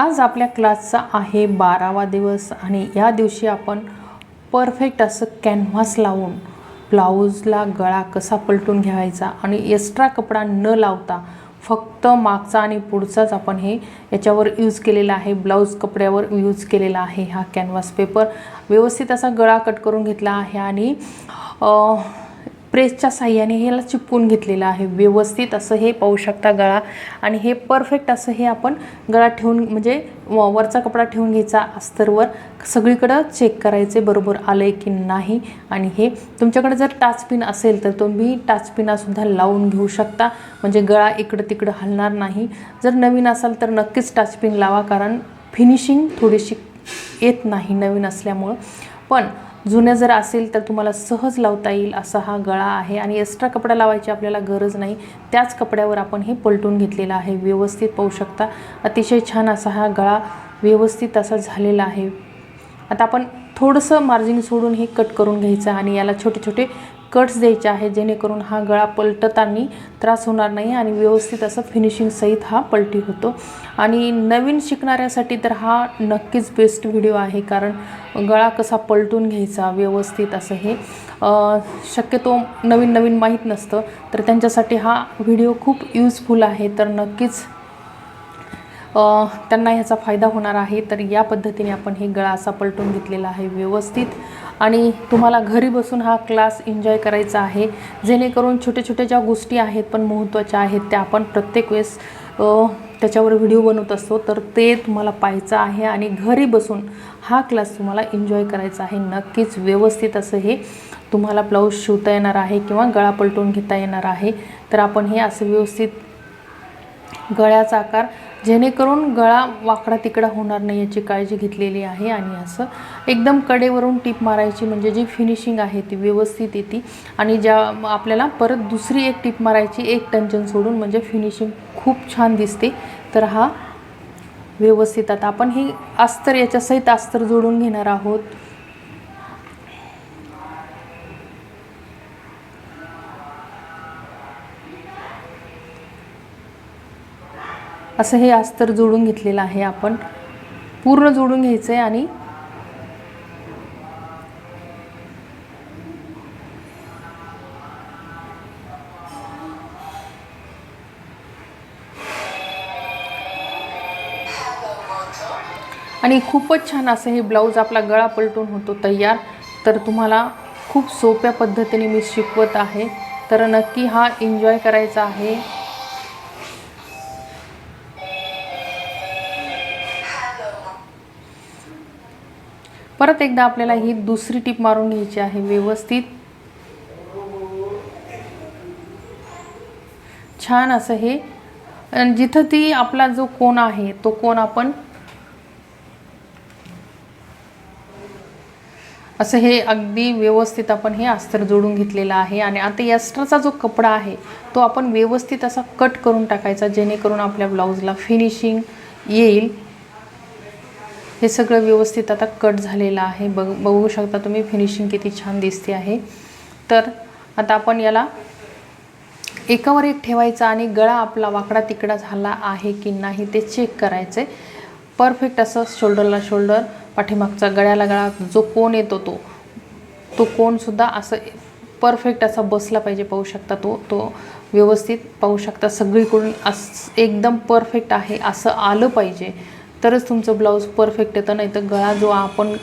आज आपल्या क्लासचा आहे बारावा दिवस आणि या दिवशी आपण परफेक्ट असं कॅनव्हास लावून ब्लाऊजला गळा कसा पलटून घ्यायचा आणि एक्स्ट्रा कपडा न लावता फक्त मागचा आणि पुढचाच आपण हे याच्यावर यूज केलेला आहे ब्लाऊज कपड्यावर यूज केलेला आहे हा कॅनव्हास पेपर व्यवस्थित असा गळा कट करून घेतला आहे आणि प्रेसच्या साह्याने ह्याला चिपकून घेतलेलं आहे. व्यवस्थित असं हे पाहू शकता गळा. आणि हे परफेक्ट असं हे आपण गळा ठेवून म्हणजे व- वरचा कपडा ठेवून घ्यायचा अस्तरवर. सगळीकडं चेक करायचे बरोबर आलं आहे की नाही. आणि हे तुमच्याकडे जर टाचपिन असेल तर तुम्ही टाचपिनासुद्धा लावून घेऊ शकता. म्हणजे गळा इकडं तिकडं हलणार नाही. जर नवीन असाल तर नक्कीच टाचपिन लावा. कारण फिनिशिंग थोडीशी येत नाही नवीन असल्यामुळं. पण जुनं जर असेल तर तुम्हाला सहज लावता येईल असा हा गळा आहे. आणि एक्स्ट्रा कपडा लावायची आपल्याला गरज नाही. त्याच कपड्यावर आपण हे पलटून घेतलेलं आहे. व्यवस्थित पाहू शकता. अतिशय छान असा हा गळा व्यवस्थित असा झालेला आहे. आता आपण थोडंसं मार्जिन सोडून हे कट करून घ्यायचं आणि याला छोटे छोटे कट्स द्यायचे आहेत जेणेकरून हा गळा पलटताना त्रास होणार नाही आणि व्यवस्थित असं फिनिशिंग सहित हा पलटी होतो. आणि नवीन शिकणाऱ्यासाठी तर हा नक्कीच बेस्ट व्हिडिओ आहे कारण गळा कसा पलटून घ्यायचा व्यवस्थित असं हे शक्यतो नवीन नवीन माहीत नसतं. तर त्यांच्यासाठी हा व्हिडिओ खूप यूजफुल आहे. तर नक्कीच त्यांना ह्याचा फायदा होणार आहे. तर या पद्धतीने आपण हे गळा असा पलटून घेतलेला आहे व्यवस्थित. आणि तुम्हाला घरी बसून हा क्लास एन्जॉय करायचा आहे. जेणेकरून छोट्या छोट्या ज्या गोष्टी आहेत पण महत्त्वाच्या आहेत त्या आपण प्रत्येक वेळेस त्याच्यावर व्हिडिओ बनवत असतो. तर ते तुम्हाला पाहायचं आहे आणि घरी बसून हा क्लास तुम्हाला एन्जॉय करायचा आहे. नक्कीच व्यवस्थित असं हे तुम्हाला ब्लाऊज शिवता येणार आहे किंवा गळा पलटून घेता येणार आहे. तर आपण हे असं व्यवस्थित गळ्याचा आकार जेणेकरून गळा वाकडा तिकडा होणार नाही याची काळजी घेतलेली आहे आणि असं एकदम कडेवरून टीप मारायची म्हणजे जी फिनिशिंग आहे ती व्यवस्थित येते आणि ज्या आपल्याला परत दुसरी एक टीप मारायची एक टंचन सोडून म्हणजे फिनिशिंग खूप छान दिसते. तर हा व्यवस्थित आता आपण ही अस्तर याच्यासहित अस्तर जोडून घेणार आहोत. असं हे अस्तर जोडून घेतलेलं आहे आपण. पूर्ण जोडून घ्यायचं आहे आणि आणि खूपच छान असं हे ब्लाऊज आपला गळा पलटून होतो तयार. तर तुम्हाला खूप सोप्या पद्धतीने मी शिकवत आहे. तर नक्की हा एन्जॉय करायचा आहे. परत एकदा आपल्याला ही दुसरी टीप मारून घ्यायची आहे व्यवस्थित. छान असं हे. जिथं ती आपला जो कोण आहे तो कोण आपण असं हे अगदी व्यवस्थित आपण हे अस्तर जोडून घेतलेलं आहे. आणि आता एक्स्ट्राचा जो कपडा आहे तो आपण व्यवस्थित असा कट करून टाकायचा जेणेकरून आपल्या ब्लाऊजला फिनिशिंग येईल. हे सगळं व्यवस्थित आता कट झालेलं आहे. बघ बघू शकता तुम्ही फिनिशिंग किती छान दिसते आहे. तर आता आपण याला एकावर एक ठेवायचा आणि गळा आपला वाकडा तिकडा झाला आहे की नाही ते चेक करायचं आहे परफेक्ट असं शोल्डरला शोल्डर पाठीमागचा गळ्याला गळा जो कोण येतो तो तो कोणसुद्धा असं परफेक्ट असा बसला पाहिजे पाहू शकता तो तो व्यवस्थित पाहू शकता. सगळीकडून अस एकदम परफेक्ट आहे असं आलं पाहिजे. तरच तुमचं ब्लाऊज परफेक्ट येतं नाही तर गळा जो आपण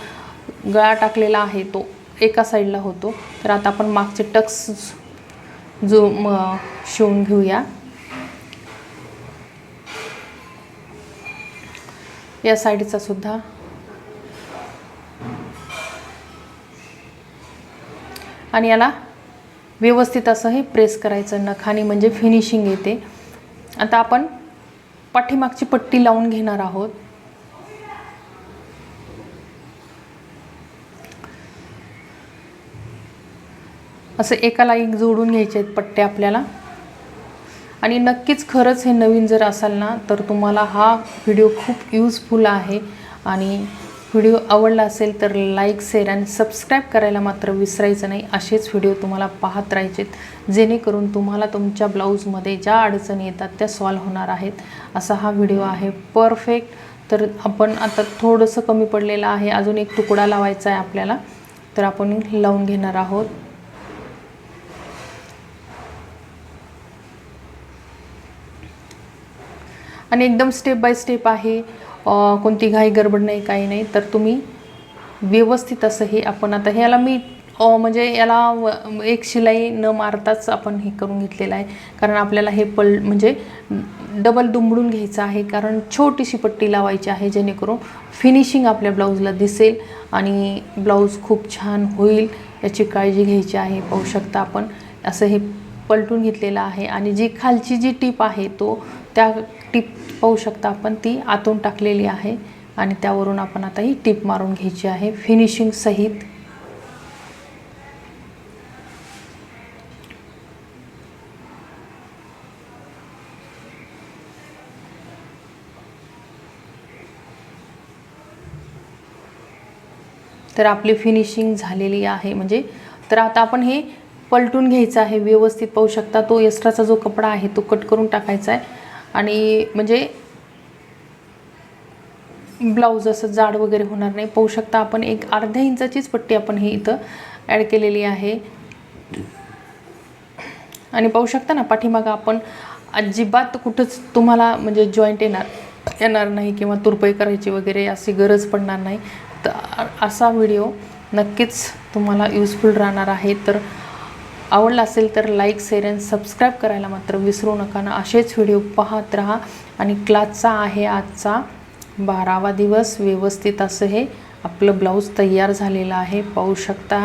गळा टाकलेला आहे तो एका साईडला होतो. तर आता आपण मागचे टक्स जो म शिवून घेऊया. या साईडचा सुद्धा. आणि याला व्यवस्थित असं हे प्रेस करायचं नखाने म्हणजे फिनिशिंग येते. आता आपण पाठीमागची पट्टी लावून घेणार आहोत. असं एकाला एक जोडून घ्यायचे आहेत पट्टे आपल्याला. आणि नक्कीच खरंच हे नवीन जर असाल ना तर तुम्हाला हा व्हिडिओ खूप यूजफुल आहे. आणि व्हिडिओ आवडला असेल तर लाईक शेअर आणि सबस्क्राईब करायला मात्र विसरायचं नाही. असेच व्हिडिओ तुम्हाला पाहत राहायचेत जेणेकरून तुम्हाला तुमच्या ब्लाऊजमध्ये ज्या अडचणी येतात त्या सॉल्व्ह होणार आहेत. असा हा व्हिडिओ आहे परफेक्ट तर आपण आता थोडंसं कमी पडलेलं आहे. अजून एक तुकडा लावायचा आहे आपल्याला. तर आपण लावून घेणार आहोत. आणि एकदम स्टेप बाय स्टेप आहे. कोणती घाई गडबड नाही काही नाही. तर तुम्ही व्यवस्थित असं हे आपण आता ह्याला मी म्हणजे याला व- एक शिलाई न मारताच आपण हे करून घेतलेलं आहे. कारण आपल्याला हे पल म्हणजे डबल दुमडून घ्यायचं आहे. कारण छोटीशी पट्टी लावायची आहे जेणेकरून फिनिशिंग आपल्या ब्लाऊजला दिसेल आणि ब्लाऊज खूप छान होईल. याची काळजी घ्यायची आहे. पाहू शकता आपण. असं हे पलटून घेतलेलं आहे. आणि जी खालची जी टीप आहे तो त्या टीप पाहू शकता आपण ती आतून टाकलेली आहे आणि त्यावरून आपण आता ही टीप मारून घ्यायची आहे. फिनिशिंग सहित. तर आपली फिनिशिंग झालेली आहे. म्हणजे तर आता आपण हे पलटून घ्यायचं आहे. व्यवस्थित पाहू शकता तो एक्स्ट्राचा जो कपडा आहे तो कट करून टाकायचा आहे. आणि म्हणजे ब्लाऊज असं जाड वगैरे होणार नाही. पाहू शकता आपण एक अर्ध्या इंचाचीच पट्टी आपण ही इथं ॲड केलेली आहे. आणि पाहू शकता ना पाठीमागं आपण अजिबात कुठंच तुम्हाला म्हणजे जॉईंट येणार येणार नाही किंवा तुरपई करायची वगैरे अशी गरज पडणार नाही. तर असा व्हिडिओ नक्कीच तुम्हाला युजफुल राहणार आहे. तर आवडला असेल तर लाईक शेअर अँड सबस्क्राईब करायला मात्र विसरू नका. ना असेच व्हिडिओ पाहत राहा. आणि क्लासचा आहे आजचा बारावा दिवस. व्यवस्थित असं हे आपलं ब्लाऊज तयार झालेलं आहे. पाहू शकता